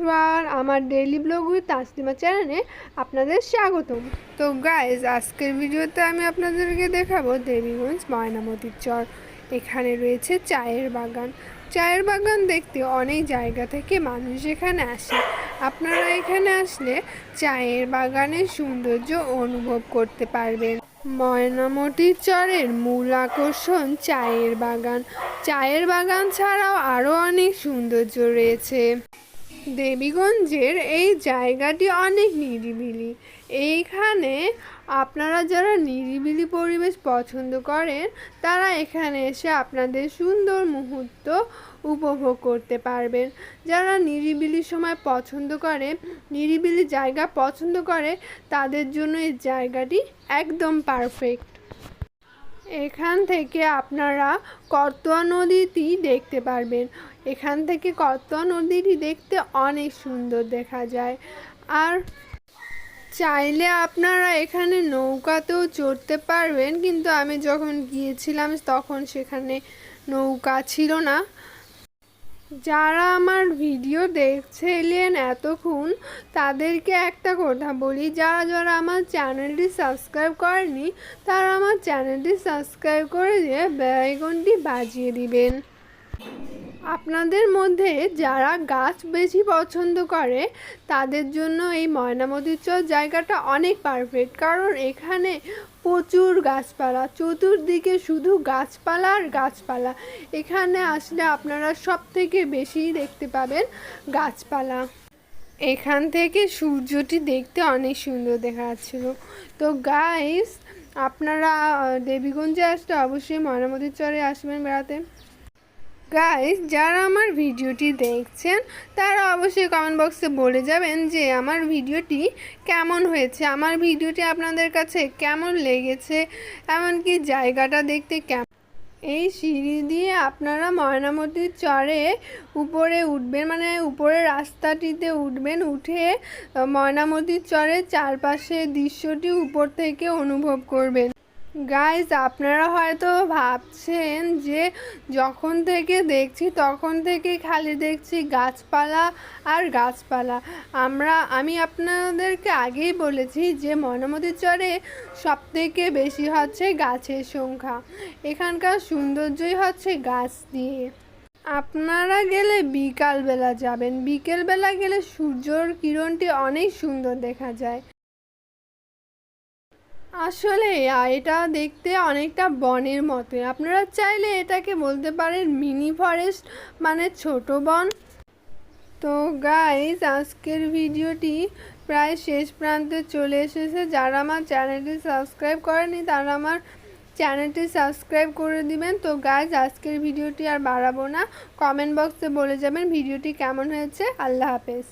Everyone, আমার daily blog with Taslima চ্যানেলে আপনাদের স্বাগতম। তো গাইজ আজকের ভিডিওতে আমি আপনাদেরকে দেখাবো দেবীগঞ্জ ময়নামতির চর। এখানে রয়েছে চায়ের বাগান। চায়ের বাগান দেখতে অনেক জায়গা থেকে মানুষ এখানে আসে। আপনারা এখানে আসলে চায়ের বাগানের সৌন্দর্য অনুভব করতে পারবেন। ময়নামতির চরের মূল আকর্ষণ চায়ের বাগান। চায়ের বাগান ছাড়াও আরও অনেক সৌন্দর্য রয়েছে। দেবীগঞ্জের এই জায়গাটি অনেক নিরিবিলি। এইখানে আপনারা যারা নিরিবিলি পরিবেশ পছন্দ করেন, তারা এখানে এসে আপনাদের সুন্দর মুহূর্ত উপভোগ করতে পারবেন। যারা নিরিবিলি সময় পছন্দ করে, নিরিবিলি জায়গা পছন্দ করে, তাদের জন্য এই জায়গাটি একদম পারফেক্ট এখান থেকে আপনারা করতোয়া নদীটি দেখতে পারবেন। এখান থেকে করতোয়া নদীটি দেখতে অনেক সুন্দর দেখা যায়। আর চাইলে আপনারা এখানে নৌকাতেও চড়তে পারবেন, কিন্তু আমি যখন গিয়েছিলাম তখন সেখানে নৌকা ছিল না। যারা আমার ভিডিও দেখছিলেন এতক্ষণ, তাদেরকে একটা কথা বলি। যারা যারা আমার চ্যানেলটি সাবস্ক্রাইব করেনি, তারা আমার চ্যানেলটি সাবস্ক্রাইব করে দিয়ে বেলাইকনটি বাজিয়ে দিবেন। আপনাদের মধ্যে যারা গাছ বেশি পছন্দ করে, তাদের জন্য এই ময়নামতির চর জায়গাটা অনেক পারফেক্ট কারণ এখানে প্রচুর গাছপালা, চতুর্দিকে শুধু গাছপালা আর গাছপালা। এখানে আসলে আপনারা সব থেকে বেশি দেখতে পাবেন গাছপালা। এখান থেকে সূর্যটি দেখতে অনেক সুন্দর দেখা যাচ্ছিল। তো গাইস আপনারা দেবীগঞ্জে আসলে অবশ্যই ময়নামতির চরে আসবেন বেড়াতে। গাইস যারা আমার ভিডিওটি দেখছেন, তারা অবশ্যই কমেন্ট বক্সে বলে যাবেন যে আমার ভিডিওটি কেমন হয়েছে। আমার ভিডিওটি আপনাদের কাছে কেমন লেগেছে, এমনকি জায়গাটা দেখতে কেমন এই সিঁড়ি দিয়ে আপনারা ময়নামতির চরে উপরে উঠবেন মানে উপরে রাস্তাটিতে উঠবেন, উঠে ময়নামতির চরের চারপাশের দৃশ্যটি উপর থেকে অনুভব করবেন। গাইজ আপনারা হয়তো ভাবছেন যে যখন থেকে দেখছি তখন থেকে খালি দেখছি গাছপালা আর গাছপালা। আমরা, আমি আপনাদেরকে আগেই বলেছি যে ময়নামতির চরে সব থেকে বেশি হচ্ছে গাছের সংখ্যা। এখানকার সৌন্দর্যই হচ্ছে গাছ দিয়ে। আপনারা গেলে বিকালবেলা যাবেন। বিকেলবেলা গেলে সূর্যর কিরণটি অনেক সুন্দর দেখা যায়। আসলে এটা দেখতে অনেকটা বনের মতো আপনারা চাইলে এটাকে বলতে পারেন মিনি ফরেস্ট মানে ছোট বন। তো গাইজ আজকের ভিডিওটি প্রায় শেষ প্রান্তে চলে এসেছে। যারা আমার চ্যানেলটি সাবস্ক্রাইব করেনি তারা আমার চ্যানেলটি সাবস্ক্রাইব করে দিবেন। তো গাইজ আজকের ভিডিওটি আর বাড়াবো না। কমেন্ট বক্সে বলে যাবেন ভিডিওটি কেমন হয়েছে। আল্লাহ হাফেজ।